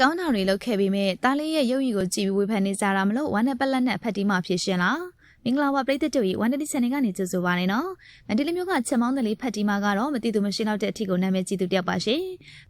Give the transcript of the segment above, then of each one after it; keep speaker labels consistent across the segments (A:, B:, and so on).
A: ကောင်းတာတွေလုပ်ခဲ့ပြီးမြဲတားလေးရဲ့ရုပ်ရည်ကိုကြည့်ပြီးဝေဖန်နေကြတာမလို့ဝမ်းနဲ့ပက်လက်နဲ့အဖက်တီးမှဖြစ်ရှင်လား မင်္ဂလာပါပရိသတ်တို့ရေဝန်တတိချန်နယ်ကနေကြိုဆိုပါနေနော်မန္တလေးမြို့ကချက်မောင်းတလေးဖတ်တီမာကတော့မသိသူမရှိတော့တဲ့အထီကိုနာမည်ကြီးသူတယောက်ပါရှင်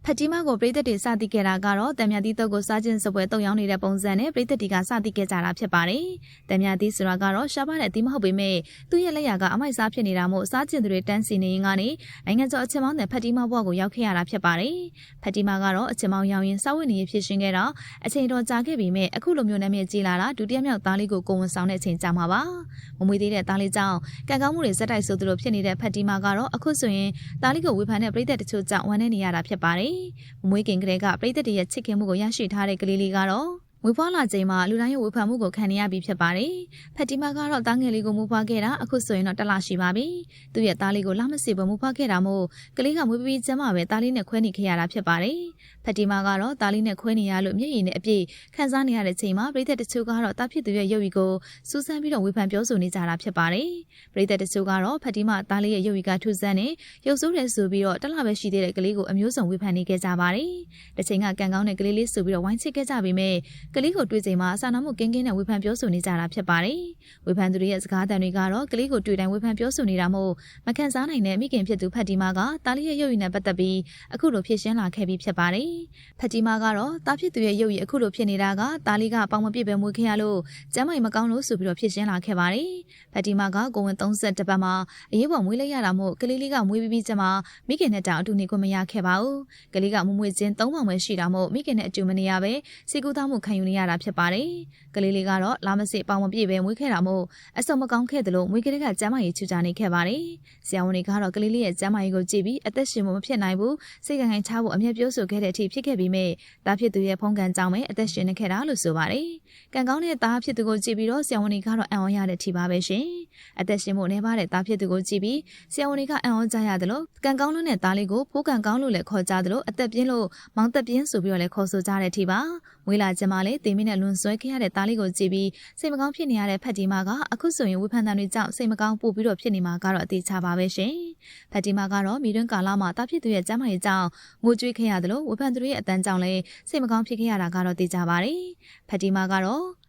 A: ဖတ်တီမာကိုပရိသတ်တွေစသိခဲ့တာကတော့တံမြတိတုတ်ကိုစားခြင်းစပွဲတုံရောင်းနေတဲ့ပုံစံနဲ့ပရိသတ်တွေကစသိခဲ့ကြတာဖြစ်ပါတယ်တံမြတိဆိုတာကတော့ရှားပါတဲ့အသီးမဟုတ်ပေမဲ့သူ့ရဲ့လက်ရာကအမိုက်စားဖြစ်နေတာမို့စားခြင်းသူတွေတန်းစီနေရင်ကနေနိုင်ငံကျော်အချက်မောင်းတဲ့ဖတ်တီမာဘွားကိုရောက်ခဲ့ရတာဖြစ်ပါတယ်ဖတ်တီမာကတော့အချက်မောင်းရောင်းရင်စာဝတ်နေရဖြစ်ရှင်ခဲ့တော့အချိန်တော်ကြာခဲ့ပြီမဲ့အခုလိုမျိုးနာမည်ကြီးလာတာဒုတိယမြောက်သားလေးကိုကိုဝန်ဆောင်တဲ့အချိန်ကြာမှာပါမမွေသေးတဲ့သားလေးကြောင့်ကံကောင်းမှုတွေစက်တိုက်ဆိုသလိုဖြစ်နေတဲ့ဖတ်တီမာကတော့အခုဆိုရင်သားလေးကိုဝေဖန်တဲ့ပြည်သက်တချို့ကြောင့်ဝမ်းနေနေရတာဖြစ်ပါတယ်မမွေခင်ကလေးကပြည်သက်တွေရဲ့ချစ်ခင်မှုကိုရရှိထားတဲ့ကလေးလေးကတော့ မွေးဖွားလာချိန်မှာလူတိုင်းရဲ့ဝေဖန်မှုကိုခံနေရပြီးဖြစ်ပါတယ်။ဖက်တီမာကတော့တားငယ်လေးကိုမွေးဖွားခဲ့တာအခုဆိုရင်တော့တစ်လရှိပါပြီ။သူ့ရဲ့သားလေးကိုလာမစီဘမွေးဖွားခဲ့တာမို့ကလေးကမွေးပြီးကျမပဲသားလေးနဲ့ခွဲနေခဲ့ရတာဖြစ်ပါတယ်။ဖက်တီမာကတော့သားလေးနဲ့ခွဲနေရလို့မျက်ရည်နဲ့အပြည့်ခံစားနေရတဲ့ချိန်မှာပြည်သက်တချို့ကတော့တားဖြစ်သူရဲ့ရုပ်ရည်ကိုစူးစမ်းပြီးတော့ဝေဖန်ပြောဆိုနေကြတာဖြစ်ပါတယ်။ပြည်သက်တချို့ကတော့ဖက်တီမာသားလေးရဲ့ရုပ်ရည်ကထူးဆန်းနဲ့ရုပ်ဆိုးတယ်ဆိုပြီးတော့တစ်လပဲရှိသေးတဲ့ကလေးကိုအမျိုးစုံဝေဖန်နေခဲ့ကြပါတယ်။တစ်ချိန်ကကံကောင်းတဲ့ကလေးလေးဆိုပြီးတော့ဝိုင်းချစ်ခဲ့ကြပေမဲ့ကလေးကိုတွေ့ချိန်မှာစာနာမှုကင်းကင်းနဲ့ဝေဖန်ပြောဆိုနေကြတာဖြစ်ပါတယ်။ဝေဖန်သူတွေရဲ့စကားသံတွေကတော့ကလေးကိုတွေ့တိုင်းဝေဖန်ပြောဆိုနေတာမို့မခံစားနိုင်တဲ့မိခင်ဖြစ်သူဖတ်တီမာကတားလေးရဲ့ရုပ်ရည်နဲ့ပတ်သက်ပြီးအခုလိုဖြစ်ရှင်းလာခဲ့ပြီးဖြစ်ပါတယ်။ဖတ်တီမာကတော့တားဖြစ်သူရဲ့ရုပ်ရည်အခုလိုဖြစ်နေတာကတားလေးကပေါင်မပြည့်ပဲမွေးခဲ့ရလို့ကျမ်းမိုင်မကောင်းလို့ဆိုပြီးတော့ဖြစ်ရှင်းလာခဲ့ပါတယ်။ဖတ်တီမာကကိုဝင်30ပတ်မှာအရေးပေါ်မွေးလိုက်ရတာမို့ကလေးလေးကမွေးပြီးပြီးကျမမိခင်နဲ့တောင်အတူနေခွင့်မရခဲ့ပါဘူး။ကလေးကမွေးမွေးချင်း၃ပေါင်ပဲရှိတာမို့မိခင်နဲ့အတူမနေရပဲစီကူသားမှုခံယူနေရတာဖြစ်ပါတယ်။ကလေးလေးကတော့လာမစစ်ပေါင်မပြည့်ပဲမွေးခဲ့တာမို့အစုံမကောင်းခဲ့တယ်လို့မွေးကလေးကကျမ်းမာရေးချူချာနေခဲ့ပါတယ်။ဆရာဝန်တွေကတော့ကလေးလေးရဲ့ကျမ်းမာရေးကိုကြည့်ပြီးအသက်ရှင်မှုမဖြစ်နိုင်ဘူးစိတ်ကံခိုင်ချဖို့အမျက်ပြောဆိုခဲ့တဲ့အထိဖြစ်ခဲ့ပြီးမြဲတားဖြစ်သူရဲ့ဖုံးကန်ကြောင့်ပဲအသက်ရှင်နေခဲ့တာလို့ဆိုပါတယ်။ကံကောင်းတဲ့သားဖြစ်သူကိုကြည့်ပြီးတော့ဆရာဝန်တွေကတော့အံ့ဩရတဲ့အထိပါပဲရှင်။အသက်ရှင်မှုနေပါတဲ့သားဖြစ်သူကိုကြည့်ပြီးဆရာဝန်တွေကအံ့ဩကြရတယ်လို့ကံကောင်းလို့တဲ့သားလေးကိုဖိုးကံကောင်းလို့လည်းခေါ်ကြတယ်လို့အသက်ပြင်းလို့မောင်သက်ပြင်းဆိုပြီးတော့လည်းခေါ်ဆိုကြတဲ့အထိပါ။မွေးလာကျမလေးတင်မင်းနဲ့လွန်ဆွဲခဲ့ရတဲ့သားလေးကိုကြည့်ပြီးစိတ်မကောင်းဖြစ်နေရတဲ့ဖက်တီမာကအခုဆိုရင်ဝေဖန်တန်တွေကြောင့်စိတ်မကောင်းပို့ပြီးတော့ဖြစ်နေမှာကတော့အသေးချပါပဲရှင်။ဖက်တီမာကတော့မိတွင်းကာလမှာတာဖြစ်သူရဲ့ကျမ်းမာရေးကြောင့်ငိုကြွေးခဲ့ရတယ်လို့ဝေဖန်သူရဲ့အတန်းကြောင့်လည်းစိတ်မကောင်းဖြစ်ခဲ့ရတာကတော့သိကြပါတယ်။ဖက်တီမာကတော့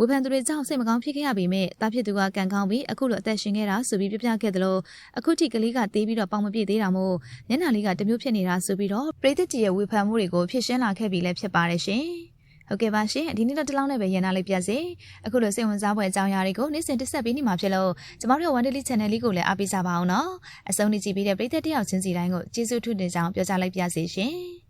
A: ဝေဖန်သူတွေကြောင့်စိတ်မကောင်းဖြစ်ခဲ့ရပေမဲ့တာဖြစ်သူကကံကောင်းပြီးအခုလိုအသက်ရှင်ခဲ့တာဆိုပြီးပြပြခဲ့တယ်လို့အခုထိကလေးကတေးပြီးတော့ပေါင်မပြည့်သေးတာမို့ညနာလေးကတမျိုးဖြစ်နေတာဆိုပြီးတော့ပရိသတ်ကြီးရဲ့ဝေဖန်မှုတွေကိုဖြစ်ရှင်းလာခဲ့ပြီလည်းဖြစ်ပါတယ်ရှင်။ ဟုတ်ကဲ့ပါရှင်ဒီနေ့တော့ဒီလောက်နဲ့ပဲရန်နာလေးပြစေအခုလိုစိတ်ဝင်စားဖွယ်အကြောင်းအရာတွေကိုနေ့စဉ်တက်ဆက်ပေးနေမှာဖြစ်လို့ကျမတို့ One Daily Channel လေးကိုလည်းအားပေးကြပါအောင်နော်အဆုံးထိကြည့်ပေးတဲ့ပရိသတ်တယောက်ချင်းစီတိုင်းကိုကျေးဇူးထူးတင်ကြောင်းပြောကြားလိုက်ပါစေရှင်